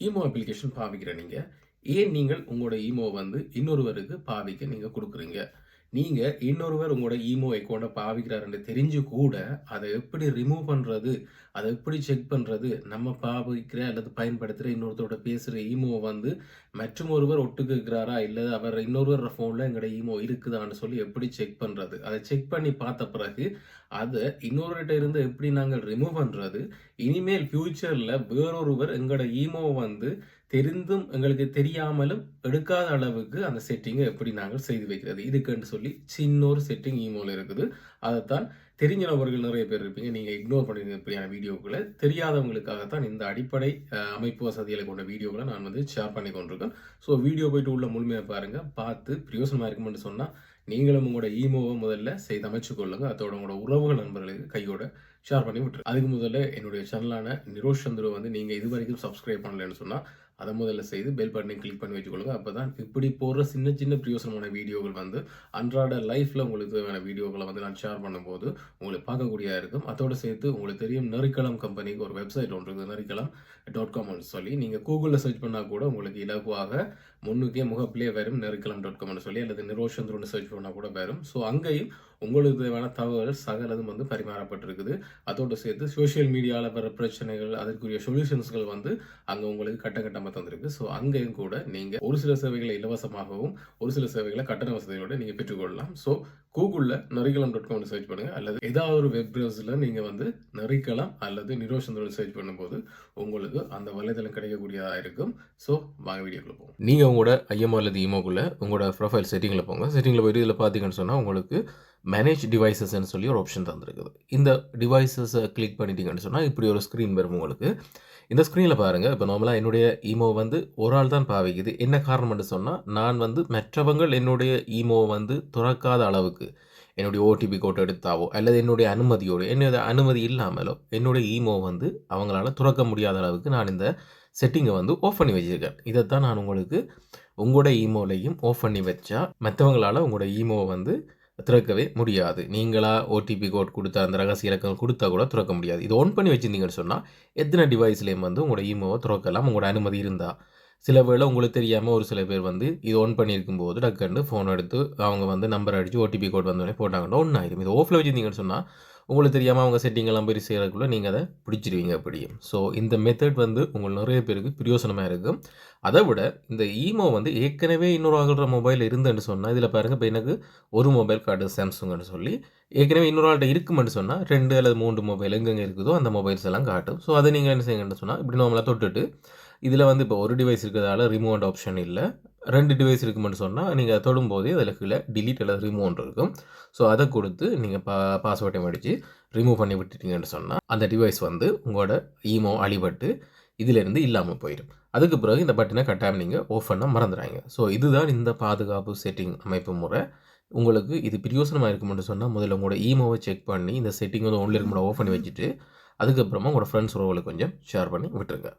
ஈமோ application பாவிக்கிற நீங்கள் ஏன் நீங்கள் உங்களோட ஈமோ வந்து இன்னொருவருக்கு பாவிக்க நீங்கள் கொடுக்குறீங்க? நீங்கள் இன்னொருவர் உங்களோட ஈமோ அக்கௌண்ட்டை பாவிக்கிறாருன்னு தெரிஞ்சு கூட அதை எப்படி ரிமூவ் பண்ணுறது அதை எப்படி செக் பண்ணுறது நம்ம பாவிக்கிற அல்லது பயன்படுத்துகிற இன்னொருத்தரோட பேசுகிற ஈமோ வந்து மற்றும் ஒருவர் ஒட்டுக்குறாரா இல்லை அவர் இன்னொருவர் ஃபோனில் எங்களோட ஈமோ இருக்குதான்னு சொல்லி எப்படி செக் பண்ணுறது அதை செக் பண்ணி பார்த்த பிறகு அதை இன்னொருகிட்ட இருந்து எப்படி நாங்கள் ரிமூவ் பண்ணுறது இனிமேல் ஃப்யூச்சரில் வேறொருவர் எங்களோட ஈமோ வந்து தெரிந்தும் எங்களுக்கு தெரியாமலும் எடுக்காத அளவுக்கு அந்த செட்டிங்கை எப்படி நாங்கள் செய்து வைக்கிறது. இதுக்குன்னு சொல்லி சின்ன ஒரு செட்டிங் ஈமோவில் இருக்குது. அதைத்தான் தெரிஞ்ச நபர்கள் நிறைய பேர் இருப்பீங்க. நீங்கள் இக்னோர் பண்ணிருக்க இப்படியான வீடியோக்களை. தெரியாதவங்களுக்காகத்தான் இந்த அடிப்படை அமைப்பு வசதிகளை கொண்ட வீடியோக்களை நான் வந்து ஷேர் பண்ணி கொண்டிருக்கேன். ஸோ வீடியோ போயிட்டு உள்ள முழுமையாக பாருங்கள் பார்த்து பிரயோசனமாக இருக்குமென்னு சொன்னால் நீங்களும் உங்களோட ஈமோவை முதல்ல செய்து அமைச்சு கொள்ளுங்க. அதோட உங்களோட உறவுகள் நண்பர்களுக்கு கையோட ஷேர் பண்ணி விட்டுரு அதுக்கு முதல்ல என்னுடைய சேனலான நிரோஷ் சந்துரு வந்து நீங்கள் இது வரைக்கும் சப்ஸ்கிரைப் பண்ணலன்னு சொன்னால் அதை முதல்ல செய்து பெல் பட்டனை கிளிக் பண்ணி வச்சுக்கொள்ளுங்க. அப்போ தான் இப்படி போடுற சின்ன சின்ன பிரியோசனமான வீடியோகள் வந்து அன்றாட லைஃப்பில் உங்களுக்கு தேவையான வீடியோக்களை வந்து நான் ஷேர் பண்ணும்போது உங்களுக்கு பார்க்கக்கூடியதாக இருக்கும். அதோட சேர்த்து உங்களுக்கு தெரியும் நெறிக்களம் கம்பெனிக்கு ஒரு வெப்சைட் ஒன்று இருக்குது நெறிக்களம் டாட் காம்னு சொல்லி. நீங்கள் கூகுளில் சர்ச் பண்ணால் கூட உங்களுக்கு இலகுவாக முன்னுக்கே முகப்பிலே வரும் நெருக்கலாம் டாட் காம்னு சொல்லி அல்லது நிரோஷந்திரன்னு சர்ச் பண்ணால் கூட வரும். ஸோ அங்கேயும் உங்களுக்கு தேவையான தகவல் சகலதும் வந்து பரிமாறப்பட்டிருக்குது. அதோடு சேர்த்து சோஷியல் மீடியாவில் வர பிரச்சனைகள் அதற்குரிய சொல்யூஷன்ஸ்கள் வந்து அங்கே உங்களுக்கு கட்டகட்டமாக தந்திருக்கு. ஸோ அங்கேயும் கூட நீங்கள் ஒரு சில சேவைகளை இலவசமாகவும் ஒரு சில சேவைகளை கட்டண வசதியோட நீங்கள் பெற்றுக்கொள்ளலாம். ஸோ கூகுளில் நரிக்கலாம் டாட் காம்னு சர்ச் பண்ணுங்கள் அல்லது ஏதாவது ஒரு வெப் ப்ரௌசரில் நீங்கள் வந்து நரிக்கலாம் அல்லது நிரோஷந்தோடு சர்ச் பண்ணும்போது உங்களுக்கு அந்த வலைதளம் கிடைக்கக்கூடியதாக இருக்கும். ஸோ வாங்க வீடியோக்குள்ள போகும் நீங்கள் உங்களோட ஐஎம்ஓ அல்லது இமோக்குள்ளே உங்களோட ப்ரொஃபைல் செட்டிங்கில் போங்க. செட்டிங்கில் போயிட்டு இதில் பார்த்தீங்கன்னு சொன்னால் உங்களுக்கு மேனேஜ் டிவைசஸ்ன்னு சொல்லி ஒரு ஆப்ஷன் தந்திருக்குது. இந்த டிவைசஸை கிளிக் பண்ணிட்டீங்கன்னு சொன்னால் இப்படி ஒரு ஸ்க்ரீன் வரும் உங்களுக்கு. இந்த ஸ்க்ரீனில் பாருங்கள் இப்போ நார்மலாக என்னுடைய ஈமோ வந்து ஒரு ஆள் தான் பாவிக்குது. என்ன காரணம்னு சொன்னால் நான் வந்து மற்றவங்கள் என்னுடைய ஈமோ வந்து துறக்காத அளவுக்கு என்னுடைய ஓடிபி கோட் எடுத்தாவோ அல்லது என்னுடைய அனுமதியோடு என்னுடைய அனுமதி இல்லாமலோ என்னுடைய ஈமோ வந்து அவங்களால துறக்க முடியாத அளவுக்கு நான் இந்த செட்டிங்கை வந்து ஆஃப் பண்ணி வச்சுருக்கேன். இதைத்தான் நான் உங்களுக்கு உங்களோட ஈமோலையும் ஆஃப் பண்ணி வச்சா மற்றவங்களால் உங்களோட ஈமோவை வந்து திறக்கவே முடியாது. நீங்களாக ஓடிபி கோட் கொடுத்த அந்த ரகசிய இலக்கம் கொடுத்தா கூட திறக்க முடியாது. இது ஆன் பண்ணி வச்சிருந்தீங்கன்னு சொன்னால் எத்தனை டிவைஸ்லேயும் வந்து உங்களோட இமோவை திறக்கலாம். உங்களோட அனுமதி இருந்தால் சில வேளை உங்களுக்கு தெரியாமல் ஒரு சில பேர் வந்து இது ஆன் பண்ணியிருக்கும் போது டக்குன்னு ஃபோன் எடுத்து அவங்க வந்து நம்பர் அடித்து ஓடிபி கோட் வந்தோடனே போட்டாங்கன்னா ஒன்று ஆயிரும் இது ஆஃபில் வச்சிருந்தீங்கன்னு சொன்னால் உங்களுக்கு தெரியாமல் அவங்க செட்டிங்கெல்லாம் போய் செய்கிறதுக்குள்ளே நீங்கள் அதை பிடிச்சிருவீங்க அப்படியும். ஸோ இந்த மெத்தட் வந்து உங்களுக்கு நிறைய பேருக்கு பிரயோசனமாக இருக்கும். அதை விட இந்த ஈமோ வந்து ஏற்கனவே இன்னொரு ஆகிற மொபைல் இருந்துன்னு சொன்னால் இதில் பாருங்கள் இப்போ எனக்கு ஒரு மொபைல் கார்டு சாம்சங்னு சொல்லி ஏற்கனவே இன்னொரு ஆள்கிட்ட இருக்குமென்னு சொன்னால் ரெண்டு அல்லது மூன்று மொபைல் எங்கெங்கே இருக்குதோ அந்த மொபைல்ஸ் எல்லாம் காட்டும். ஸோ அதை நீங்கள் என்ன செய்யுங்கன்னு சொன்னால் இப்படி நார்மலாக தொட்டுட்டு இதில் வந்து இப்போ ஒரு டிவைஸ் இருக்கிறதால ரிமோட் ஆப்ஷன் இல்லை. ரெண்டு டிவைஸ் இருக்குமென்னு சொன்னால் நீங்கள் தொடும்போதே அதில் கீழே டிலீட் அல்லது ரிமூவ்னு இருக்கும். ஸோ அதை கொடுத்து நீங்கள் பா பாஸ்வேர்டை அடித்து ரிமூவ் பண்ணி விட்டுட்டீங்கன்னு சொன்னால் அந்த டிவைஸ் வந்து உங்களோட ஈமோ அழிபட்டு இதிலிருந்து இல்லாமல் போயிடும். அதுக்கு பிறகு இந்த பட்டனை கட்டாயம் நீங்கள் ஆஃப் பண்ண மறந்துடுறாங்க ஸோ இதுதான் இந்த பாதுகாப்பு செட்டிங் அமைப்பு முறை. உங்களுக்கு இது பிரயோசனமாக இருக்கும்னு சொன்னால் முதல்ல உங்களோட ஈமோவை செக் பண்ணி இந்த செட்டிங் வந்து ஒன்றில் இருக்கும்போது ஆஃப் பண்ணி வச்சுட்டு அதுக்கப்புறமா உங்களோட ஃப்ரெண்ட்ஸ் உறவுகளை கொஞ்சம் ஷேர் பண்ணி விட்டுருங்க.